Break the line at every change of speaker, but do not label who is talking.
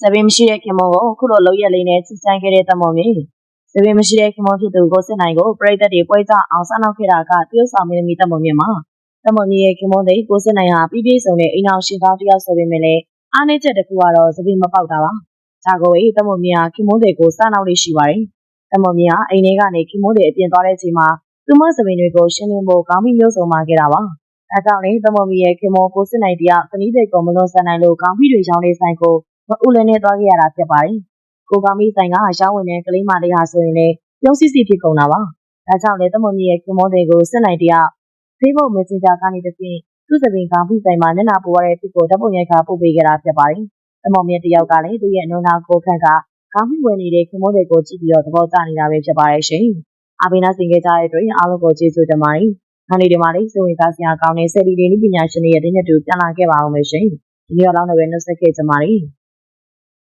စပင်းမရှိတဲ့ခင်မုန်းကိုခုလိုလောက်ရက်လေးနဲ့ချစ်ချမ်းခဲ့တဲ့တမော်မြေစပင်းမရှိတဲ့ခင်မုန်းဖြစ်သူကိုစစ်နိုင်ကိုပြိသက်တွေပွဲကြအောင်ဆန်းနောက်ခဲ့တာကတရုတ်ဆောင်မင်းသမီးတမော်မြေမှာတမော်မြေရဲ့ခင်မုန်းတဲ့ကိုစစ်နိုင်ဟာပြီးပြည့်စုံတဲ့အိမ်အောင်ရှင်သားတယောက်ဆိုပေမဲ့လည်းအားနည်းချက်တစ်ခုကတော့စပင်းမပေါက်တာပါဒါကိုဝေးတမော်မြေဟာခင်မုန်းတဲ့ကိုစနောက်လေးရှိပါတယ်တမော်မြေဟာအိမ်ထဲကနေခင်မုန်းတဲ့အပြင်သွားတဲ့အချိန်မှာသူမစပင်းတွေကိုရှင်းလင်းဖို့ကောင်းပြီးမျိုးစုံမှာခဲ့တာပါအဲကြောင့်လေတမော်မြေရဲ့ခင်မုန်းကိုစစ်နိုင်တရားသနီးတဲ့ကုံမလုံးဆန်နိုင်လို့ကောင်းပြီးတွေရောင်းနေဆိုင်ကို မအူလည်းနဲ့သွားခဲ့ရတာဖြစ်ပါတယ်။ကိုကောင်မီဆိုင်ကရောင်းဝင်တဲ့ကလေးမလေးဟာဆိုရင်လည်းပြုံးစစ်စစ်ဖြစ်ကုန်တာပါ။ဒါကြောင့်လည်းတမွန်ကြီးရဲ့ကွန်မောတွေကိုစစ်နိုင်တရား Facebook Messenger ကနေတဆင့်သူ့စပင်ကောင်ပြီးဆိုင်မှာမျက်နှာပိုရတဲ့ဖြစ်ကိုဓာတ်ပုံရိုက်ခါပို့ပေးခဲ့တာဖြစ်ပါတယ်။တမွန်မြတ်တယောက်ကလည်းသူ့ရဲ့အနုနာကိုခန့်ကခေါင်းမိဝင်နေတဲ့ကွန်မောတွေကိုကြည့်ပြီးတော့သဘောကျနေတာပဲဖြစ်ပါတယ်ရှင်။အဘိနာစင်ခဲ့ကြတဲ့အတွက်အားလုံးကိုကျေးဇူးတင်ပါတယ်။ခန်းလေးတွေမှာလည်းစုံဝင်ကားစရာကောင်းတဲ့ဆယ်လီတွေနည်းပညာရှင်တွေရဲ့တင်းညက်တူပြန်လာခဲ့ပါအောင်မယ်ရှင်။ဒီနေ့တော့လည်းနှုတ်ဆက်ခဲ့ကြပါမယ်။